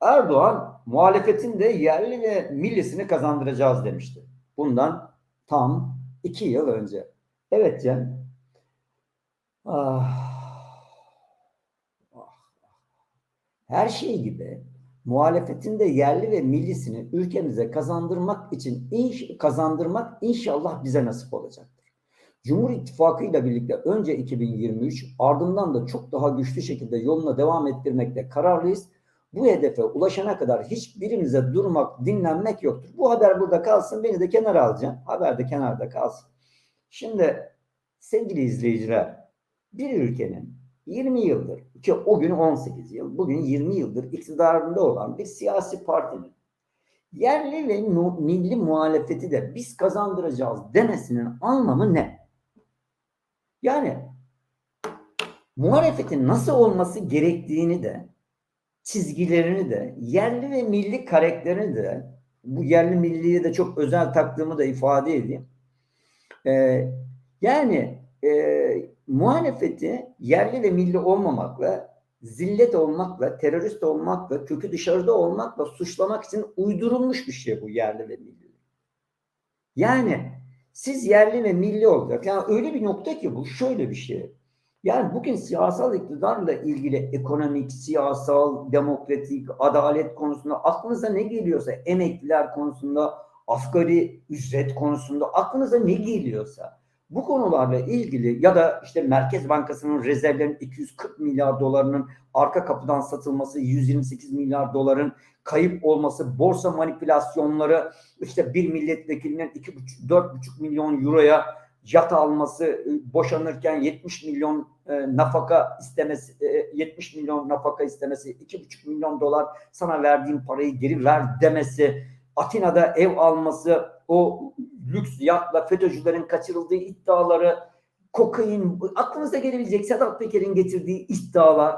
Erdoğan muhalefetin de yerli ve millisini kazandıracağız demişti. Bundan tam iki yıl önce. Evet Cem. Ah. Ah. Her şey gibi muhalefetin de yerli ve millisini ülkemize kazandırmak için inş kazandırmak inşallah bize nasip olacaktır. Cumhur İttifakı ile birlikte önce 2023 ardından da çok daha güçlü şekilde yoluna devam ettirmekte kararlıyız. Bu hedefe ulaşana kadar hiçbirimize durmak, dinlenmek yoktur. Bu haber burada kalsın. Beni de kenara alacağım. Haber de kenarda kalsın. Şimdi sevgili izleyiciler, bir ülkenin 20 yıldır ki o gün 18 yıl, bugün 20 yıldır iktidarında olan bir siyasi partinin yerli ve milli muhalefeti de biz kazandıracağız demesinin anlamı ne? Yani muhalefetin nasıl olması gerektiğini de çizgilerini de yerli ve milli karakterini de bu yerli milliye de çok özel taktığımı da ifade edeyim. Ee, yani e, muhalefeti yerli ve milli olmamakla, zillet olmakla, terörist olmakla, kökü dışarıda olmakla suçlamak için uydurulmuş bir şey bu yerli ve milli. Yani siz yerli ve milli olacak. Yani öyle bir nokta ki bu şöyle bir şey. Yani bugün siyasal iktidarla ilgili ekonomik, siyasal, demokratik, adalet konusunda aklınıza ne geliyorsa, emekliler konusunda, asgari ücret konusunda aklınıza ne geliyorsa bu konularla ilgili ya da işte Merkez Bankası'nın rezervlerinin 240 milyar dolarının arka kapıdan satılması, 128 milyar doların kayıp olması, borsa manipülasyonları, işte bir milletvekilinin 2,5 4,5 milyon euroya yat alması, boşanırken 70 milyon e, nafaka istemesi, e, 70 milyon nafaka istemesi, 2,5 milyon dolar sana verdiğim parayı geri ver demesi, Atina'da ev alması, o lüks yatla FETÖ'cülerin kaçırıldığı iddiaları, kokain, aklınıza gelebilecek Sedat Peker'in getirdiği iddialar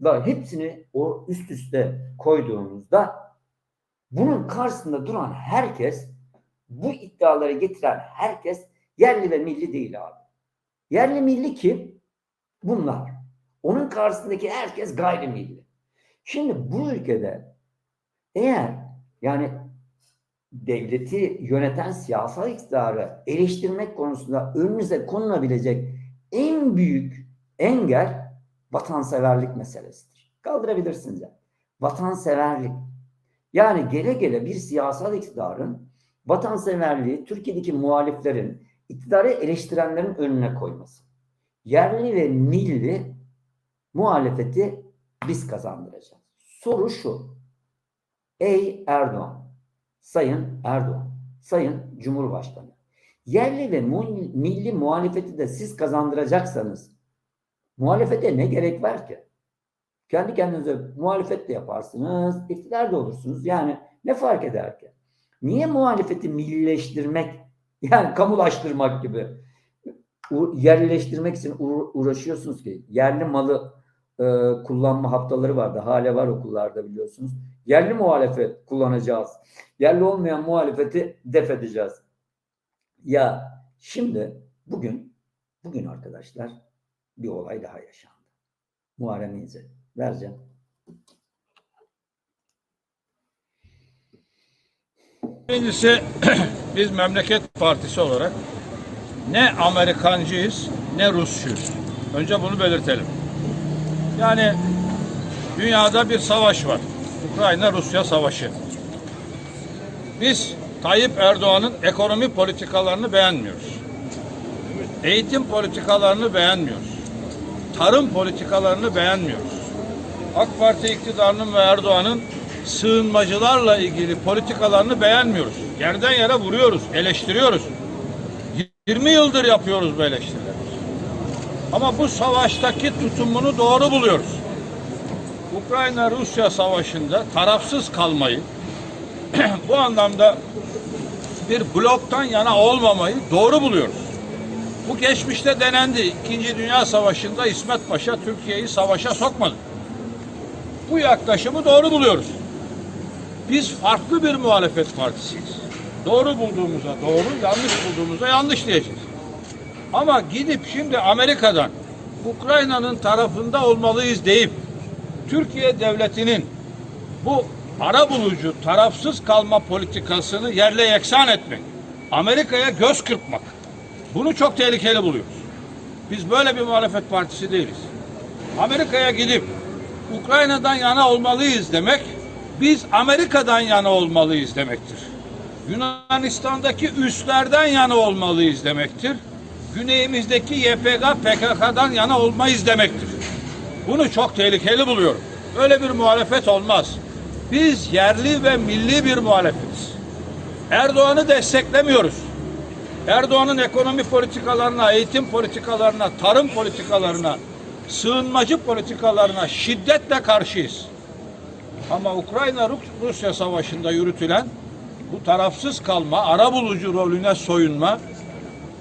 ve hepsini o üst üste koyduğumuzda bunun karşısında duran herkes, bu iddiaları getiren herkes yerli ve milli değil abi. Yerli milli kim? Bunlar. Onun karşısındaki herkes gayrimilli. Şimdi bu ülkede eğer yani devleti yöneten siyasal iktidarı eleştirmek konusunda önünüze konulabilecek en büyük engel vatanseverlik meselesidir. Kaldırabilirsiniz yani. Vatanseverlik. Yani gele gele bir siyasal iktidarın vatanseverliği Türkiye'deki muhaliflerin, iktidarı eleştirenlerin önüne koyması. Yerli ve milli muhalefeti biz kazandıracağız. Soru şu. Ey Erdoğan, Sayın Erdoğan, Sayın Cumhurbaşkanı, yerli ve milli muhalefeti de siz kazandıracaksanız muhalefete ne gerek var ki? Kendi kendinize muhalefet de yaparsınız, iktidar da olursunuz. Yani ne fark eder ki? Niye muhalefeti millileştirmek, yani kamulaştırmak gibi yerleştirmek için uğra- uğraşıyorsunuz ki? Yerli malı e, kullanma haftaları vardı. Hala var okullarda biliyorsunuz. Yerli muhalefet kullanacağız. Yerli olmayan muhalefeti def edeceğiz. Ya şimdi bugün bugün arkadaşlar bir olay daha yaşandı. Muharrem İnce. Vereceğim. Birincisi biz Memleket Partisi olarak ne Amerikancıyız ne Rusçuyuz. Önce bunu belirtelim. Yani dünyada bir savaş var. Ukrayna-Rusya savaşı. Biz Tayyip Erdoğan'ın ekonomi politikalarını beğenmiyoruz. Eğitim politikalarını beğenmiyoruz. Tarım politikalarını beğenmiyoruz. AK Parti iktidarının ve Erdoğan'ın sığınmacılarla ilgili politikalarını beğenmiyoruz. Yerden yere vuruyoruz, eleştiriyoruz. 20 yıldır yapıyoruz bu eleştirileri. Ama bu savaştaki tutumunu doğru buluyoruz. Ukrayna-Rusya savaşında tarafsız kalmayı, bu anlamda bir bloktan yana olmamayı doğru buluyoruz. Bu geçmişte denendi. İkinci Dünya Savaşı'nda İsmet Paşa Türkiye'yi savaşa sokmadı. Bu yaklaşımı doğru buluyoruz. Biz farklı bir muhalefet partisiyiz. Doğru bulduğumuza doğru, yanlış bulduğumuza yanlış diyeceğiz. Ama gidip şimdi Amerika'dan Ukrayna'nın tarafında olmalıyız deyip Türkiye devletinin bu ara bulucu, tarafsız kalma politikasını yerle yeksan etmek, Amerika'ya göz kırpmak. Bunu çok tehlikeli buluyoruz. Biz böyle bir muhalefet partisi değiliz. Amerika'ya gidip Ukrayna'dan yana olmalıyız demek, biz Amerika'dan yana olmalıyız demektir. Yunanistan'daki üslerden yana olmalıyız demektir. Güneyimizdeki YPG PKK'dan yana olmayız demektir. Bunu çok tehlikeli buluyorum. Öyle bir muhalefet olmaz. Biz yerli ve milli bir muhalefetiz. Erdoğan'ı desteklemiyoruz. Erdoğan'ın ekonomi politikalarına, eğitim politikalarına, tarım politikalarına, sığınmacı politikalarına şiddetle karşıyız. Ama Ukrayna-Rusya savaşında yürütülen bu tarafsız kalma, ara bulucu rolüne soyunma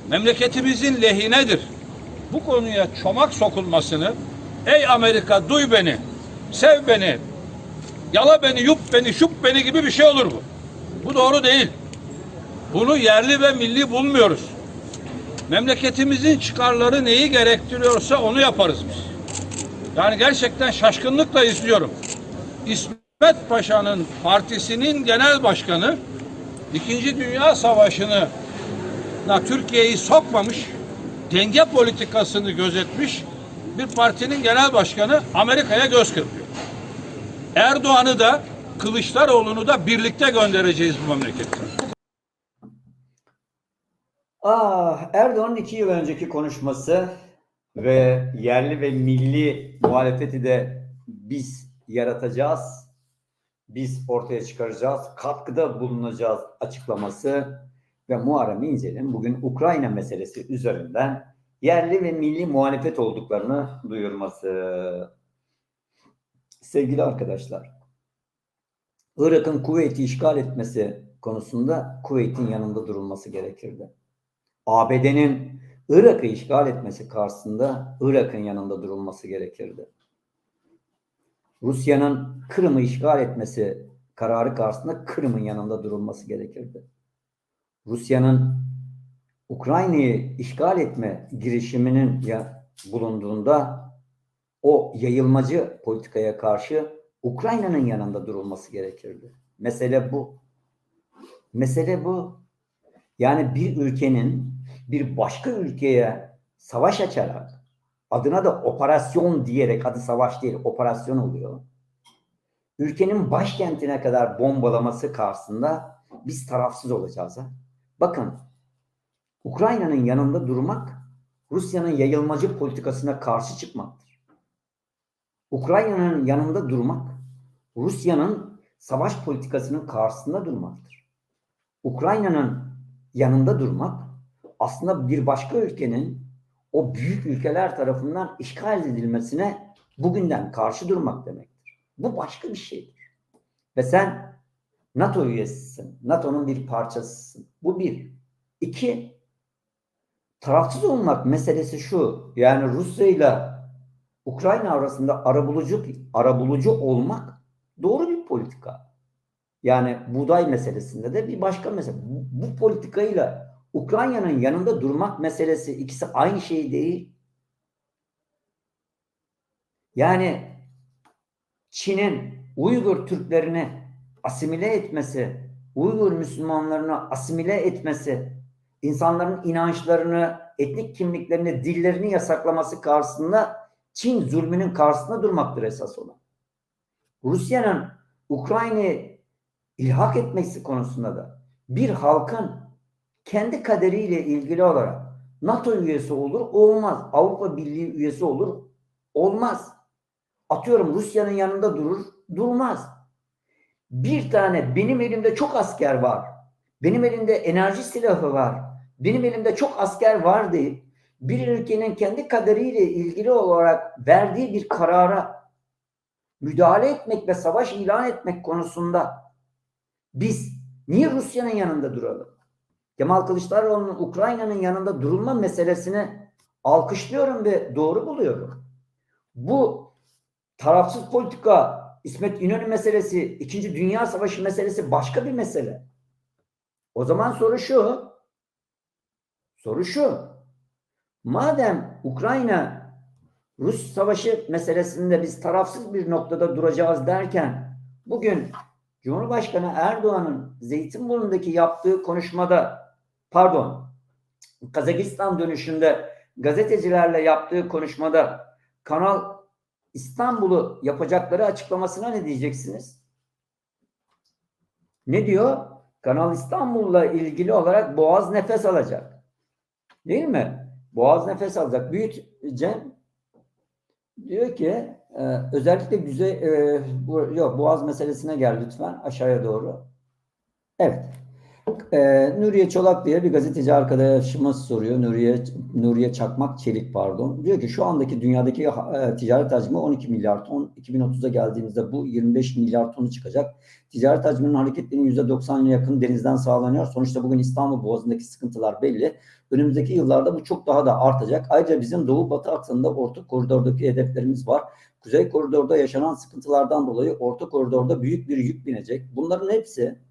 memleketimizin lehinedir. Bu konuya çomak sokulmasını ey Amerika duy beni, sev beni, yala beni, yup beni, şup beni gibi bir şey olur bu. Bu doğru değil. Bunu yerli ve milli bulmuyoruz. Memleketimizin çıkarları neyi gerektiriyorsa onu yaparız biz. Yani gerçekten şaşkınlıkla izliyorum. İsmet Paşa'nın partisinin genel başkanı İkinci Dünya Savaşı'nı Türkiye'yi sokmamış, denge politikasını gözetmiş bir partinin genel başkanı Amerika'ya göz kırpıyor. Erdoğan'ı da Kılıçdaroğlu'nu da birlikte göndereceğiz bu memlekete. Ah, Erdoğan'ın iki yıl önceki konuşması ve yerli ve milli muhalefeti de biz yaratacağız, biz ortaya çıkaracağız, katkıda bulunacağız açıklaması ve Muharrem İnce'nin bugün Ukrayna meselesi üzerinden yerli ve milli muhalefet olduklarını duyurması. Sevgili arkadaşlar, Irak'ın Kuveyt'i işgal etmesi konusunda Kuveyt'in yanında durulması gerekirdi. ABD'nin Irak'ı işgal etmesi karşısında Irak'ın yanında durulması gerekirdi. Rusya'nın Kırım'ı işgal etmesi kararı karşısında Kırım'ın yanında durulması gerekirdi. Rusya'nın Ukrayna'yı işgal etme girişiminin ya bulunduğunda o yayılmacı politikaya karşı Ukrayna'nın yanında durulması gerekirdi. Mesele bu. Mesele bu. Yani bir ülkenin bir başka ülkeye savaş açarak adına da operasyon diyerek adı savaş değil operasyon oluyor. Ülkenin başkentine kadar bombalaması karşısında biz tarafsız olacağız. Ha? Bakın Ukrayna'nın yanında durmak Rusya'nın yayılmacı politikasına karşı çıkmaktır. Ukrayna'nın yanında durmak Rusya'nın savaş politikasının karşısında durmaktır. Ukrayna'nın yanında durmak aslında bir başka ülkenin o büyük ülkeler tarafından işgal edilmesine bugünden karşı durmak demektir. Bu başka bir şeydir. Ve sen NATO üyesisin. NATO'nun bir parçasısın. Bu bir. İki, tarafsız olmak meselesi şu. Yani Rusya ile Ukrayna arasında arabulucu, arabulucu olmak doğru bir politika. Yani buğday meselesinde de bir başka mesele. Bu, bu politikayla Ukrayna'nın yanında durmak meselesi ikisi aynı şey değil. Yani Çin'in Uygur Türklerini asimile etmesi, Uygur Müslümanlarını asimile etmesi, insanların inançlarını, etnik kimliklerini, dillerini yasaklaması karşısında Çin zulmünün karşısında durmaktır esas olan. Rusya'nın Ukrayna'yı ilhak etmesi konusunda da bir halkın kendi kaderiyle ilgili olarak NATO üyesi olur, olmaz. Avrupa Birliği üyesi olur, olmaz. Atıyorum Rusya'nın yanında durur, durmaz. Bir tane benim elimde çok asker var. Benim elimde enerji silahı var. Benim elimde çok asker var deyip bir ülkenin kendi kaderiyle ilgili olarak verdiği bir karara müdahale etmek ve savaş ilan etmek konusunda biz niye Rusya'nın yanında duralım? Kemal Kılıçdaroğlu'nun Ukrayna'nın yanında durulma meselesini alkışlıyorum ve doğru buluyorum. Bu tarafsız politika, İsmet İnönü meselesi, İkinci Dünya Savaşı meselesi başka bir mesele. O zaman soru şu, soru şu, madem Ukrayna Rus savaşı meselesinde biz tarafsız bir noktada duracağız derken bugün Cumhurbaşkanı Erdoğan'ın Zeytinburnu'ndaki yaptığı konuşmada pardon Kazakistan dönüşünde gazetecilerle yaptığı konuşmada Kanal İstanbul'u yapacakları açıklamasına ne diyeceksiniz? Ne diyor? Kanal İstanbul'la ilgili olarak Boğaz nefes alacak. Değil mi? Boğaz nefes alacak. Büyüteceğim. Diyor ki e, özellikle güzel e, bu, yok Boğaz meselesine gel lütfen aşağıya doğru. Evet. E, Nuriye Çolak diye bir gazeteci arkadaşımız soruyor. Nuriye Nuriye Çakmak Çelik pardon. Diyor ki şu andaki dünyadaki e, ticaret hacmi 12 milyar ton. 2030'a geldiğimizde bu 25 milyar tonu çıkacak. Ticaret hacminin hareketlerinin %90'ına yakın denizden sağlanıyor. Sonuçta bugün İstanbul Boğazı'ndaki sıkıntılar belli. Önümüzdeki yıllarda bu çok daha da artacak. Ayrıca bizim doğu batı aksında orta koridordaki hedeflerimiz var. Kuzey koridorda yaşanan sıkıntılardan dolayı orta koridorda büyük bir yük binecek. Bunların hepsi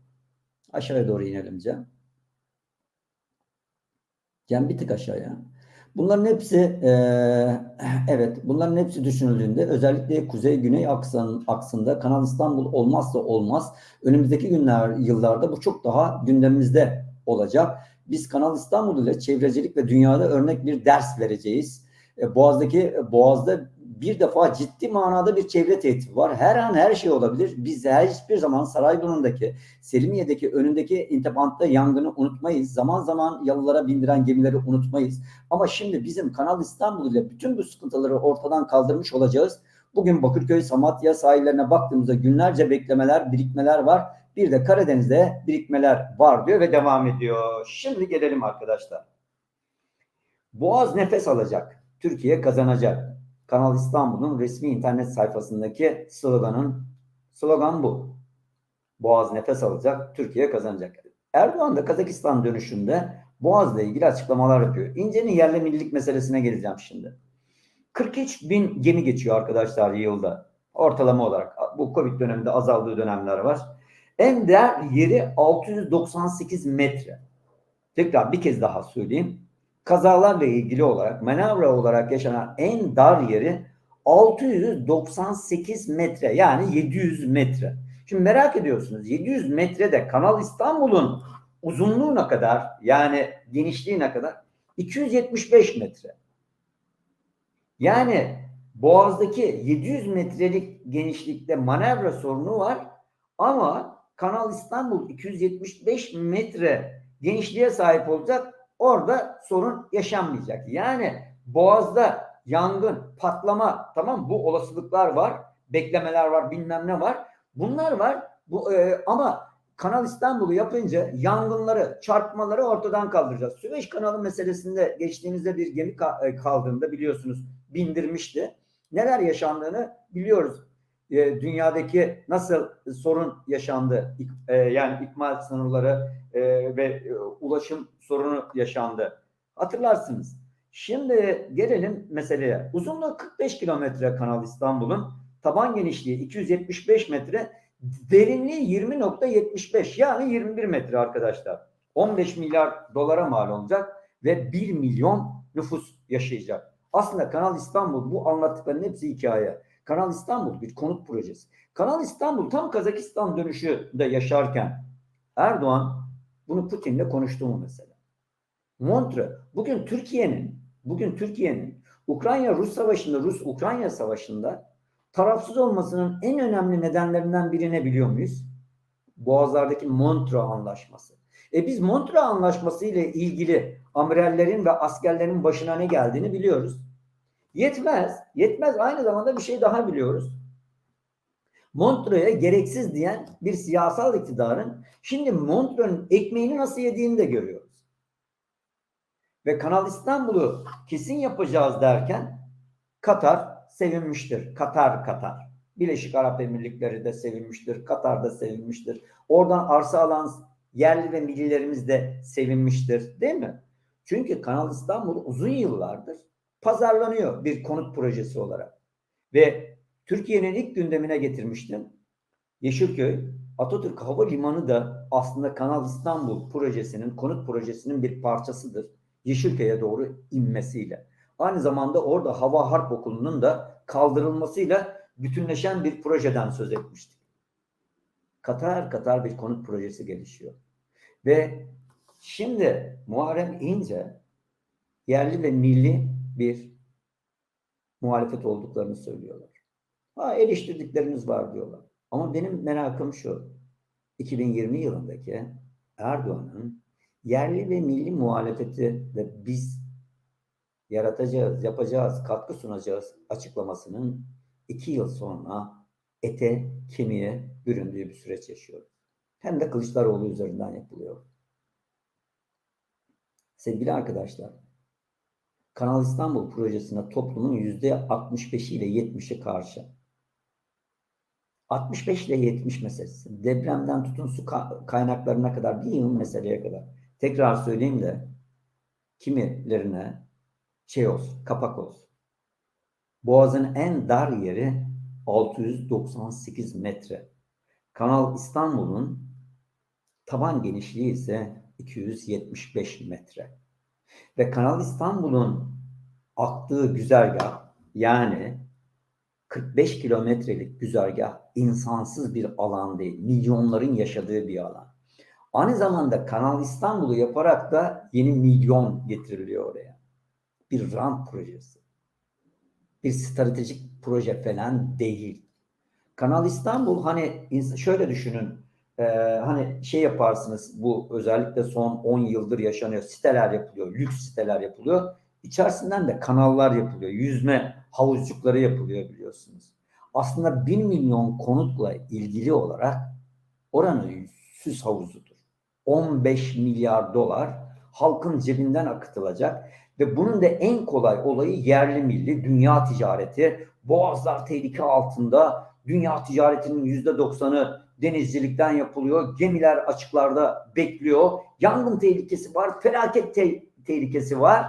aşağıya doğru inelim Cem. Cem bir tık aşağıya. Bunların hepsi e, evet bunların hepsi düşünüldüğünde özellikle kuzey güney aksan, aksında Kanal İstanbul olmazsa olmaz. Önümüzdeki günler yıllarda bu çok daha gündemimizde olacak. Biz Kanal İstanbul ile çevrecilik ve dünyada örnek bir ders vereceğiz. E, Boğaz'daki Boğaz'da bir defa ciddi manada bir çevre tehdidi var. Her an her şey olabilir. Biz her hiçbir zaman Sarayburnu'ndaki, Selimiye'deki önündeki intibantta yangını unutmayız. Zaman zaman yalılara bindiren gemileri unutmayız. Ama şimdi bizim Kanal İstanbul ile bütün bu sıkıntıları ortadan kaldırmış olacağız. Bugün Bakırköy, Samatya sahillerine baktığımızda günlerce beklemeler, birikmeler var. Bir de Karadeniz'de birikmeler var diyor ve devam ediyor. Şimdi gelelim arkadaşlar. Boğaz nefes alacak. Türkiye kazanacak. Kanal İstanbul'un resmi internet sayfasındaki sloganın slogan bu. Boğaz nefes alacak, Türkiye kazanacak. Erdoğan da Kazakistan dönüşünde Boğaz'la ilgili açıklamalar yapıyor. İnce'nin yerli millilik meselesine geleceğim şimdi. 43 bin gemi geçiyor arkadaşlar yılda. Ortalama olarak. Bu Covid döneminde azaldığı dönemler var. En değer yeri 698 metre. Tekrar bir kez daha söyleyeyim. Kazalarla ilgili olarak manevra olarak yaşanan en dar yeri 698 metre yani 700 metre. Şimdi merak ediyorsunuz 700 metrede Kanal İstanbul'un uzunluğuna kadar yani genişliğine kadar 275 metre. Yani Boğaz'daki 700 metrelik genişlikte manevra sorunu var ama Kanal İstanbul 275 metre genişliğe sahip olacak. Orada sorun yaşanmayacak. Yani Boğaz'da yangın, patlama tamam bu olasılıklar var. Beklemeler var, bilmem ne var. Bunlar var. Bu e, ama Kanal İstanbul'u yapınca yangınları, çarpmaları ortadan kaldıracağız. Süveyş kanalı meselesinde geçtiğimizde bir gemi ka- kaldığında biliyorsunuz bindirmişti. Neler yaşandığını biliyoruz. E, dünyadaki nasıl sorun yaşandı? E, yani ikmal sınırları e, ve e, ulaşım sorunu yaşandı. Hatırlarsınız. Şimdi gelelim meseleye. Uzunluğu 45 kilometre Kanal İstanbul'un. Taban genişliği 275 metre. Derinliği 20.75 yani 21 metre arkadaşlar. 15 milyar dolara mal olacak ve 1 milyon nüfus yaşayacak. Aslında Kanal İstanbul bu anlattıkların hepsi hikaye. Kanal İstanbul bir konut projesi. Kanal İstanbul tam Kazakistan dönüşü de yaşarken Erdoğan bunu Putin'le konuştu mu mesela? Montre bugün Türkiye'nin bugün Türkiye'nin Ukrayna-Rus savaşında Rus-Ukrayna savaşında tarafsız olmasının en önemli nedenlerinden birini biliyor muyuz? Boğazlardaki Montreux Anlaşması. E biz Montreux Anlaşması ile ilgili amirallerin ve askerlerin başına ne geldiğini biliyoruz. Yetmez. Yetmez. Aynı zamanda bir şey daha biliyoruz. Montreux'e gereksiz diyen bir siyasal iktidarın şimdi Montreux'un ekmeğini nasıl yediğini de görüyoruz. Ve Kanal İstanbul'u kesin yapacağız derken Katar sevinmiştir. Katar Katar. Birleşik Arap Emirlikleri de sevinmiştir. Katar da sevinmiştir. Oradan arsa alan yerli ve millilerimiz de sevinmiştir. Değil mi? Çünkü Kanal İstanbul uzun yıllardır pazarlanıyor bir konut projesi olarak. Ve Türkiye'nin ilk gündemine getirmiştim. Yeşilköy, Atatürk Havalimanı da aslında Kanal İstanbul projesinin, konut projesinin bir parçasıdır. Yeşilköy'e doğru inmesiyle. Aynı zamanda orada Hava Harp Okulu'nun da kaldırılmasıyla bütünleşen bir projeden söz etmiştik. Katar katar bir konut projesi gelişiyor. Ve şimdi Muharrem İnce yerli ve milli bir muhalefet olduklarını söylüyorlar. Ha eleştirdiklerimiz var diyorlar. Ama benim merakım şu. 2020 yılındaki Erdoğan'ın yerli ve milli muhalefeti ve biz yaratacağız, yapacağız, katkı sunacağız açıklamasının iki yıl sonra ete, kemiğe büründüğü bir süreç yaşıyoruz. Hem de Kılıçdaroğlu üzerinden yapılıyor. Sevgili arkadaşlar, Kanal İstanbul projesine toplumun yüzde 65'i ile 70'i karşı. 65 ile 70 meselesi. Depremden tutun su ka- kaynaklarına kadar bir yığın meseleye kadar. Tekrar söyleyeyim de kimilerine şey olsun, kapak olsun. Boğazın en dar yeri 698 metre. Kanal İstanbul'un taban genişliği ise 275 metre. Ve Kanal İstanbul'un aktığı güzergah yani 45 kilometrelik güzergah insansız bir alan değil. Milyonların yaşadığı bir alan. Aynı zamanda Kanal İstanbul'u yaparak da yeni milyon getiriliyor oraya. Bir rant projesi. Bir stratejik proje falan değil. Kanal İstanbul hani şöyle düşünün. E, hani şey yaparsınız bu özellikle son 10 yıldır yaşanıyor. Siteler yapılıyor. Lüks siteler yapılıyor. İçerisinden de kanallar yapılıyor. Yüzme havuzcukları yapılıyor biliyorsunuz. Aslında 1 milyon konutla ilgili olarak oranın süs havuzudur. 15 milyar dolar halkın cebinden akıtılacak ve bunun da en kolay olayı yerli milli dünya ticareti. Boğazlar tehlike altında. Dünya ticaretinin yüzde doksanı denizcilikten yapılıyor. Gemiler açıklarda bekliyor. Yangın tehlikesi var. Felaket te- tehlikesi var.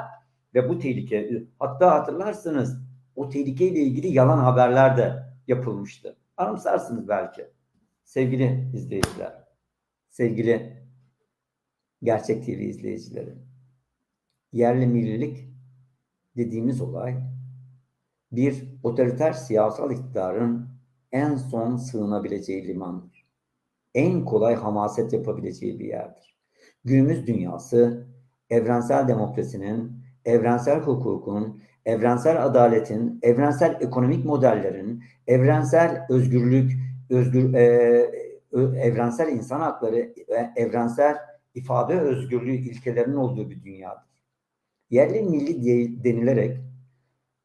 Ve bu tehlike hatta hatırlarsınız o tehlikeyle ilgili yalan haberler de yapılmıştı. Anımsarsınız belki. Sevgili izleyiciler, sevgili Gerçek TV izleyicileri, yerli millilik dediğimiz olay bir otoriter siyasal iktidarın en son sığınabileceği limandır. En kolay hamaset yapabileceği bir yerdir. Günümüz dünyası evrensel demokrasinin, evrensel hukukun, evrensel adaletin, evrensel ekonomik modellerin, evrensel özgürlük, özgür e, evrensel insan hakları, ve evrensel ifade özgürlüğü ilkelerinin olduğu bir dünyadır. Yerli milli diye denilerek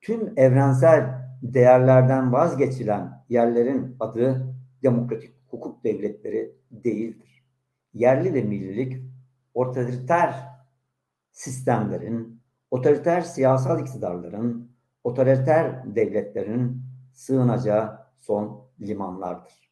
tüm evrensel değerlerden vazgeçilen yerlerin adı demokratik hukuk devletleri değildir. Yerli ve millilik otoriter sistemlerin, otoriter siyasal iktidarların, otoriter devletlerin sığınacağı son limanlardır.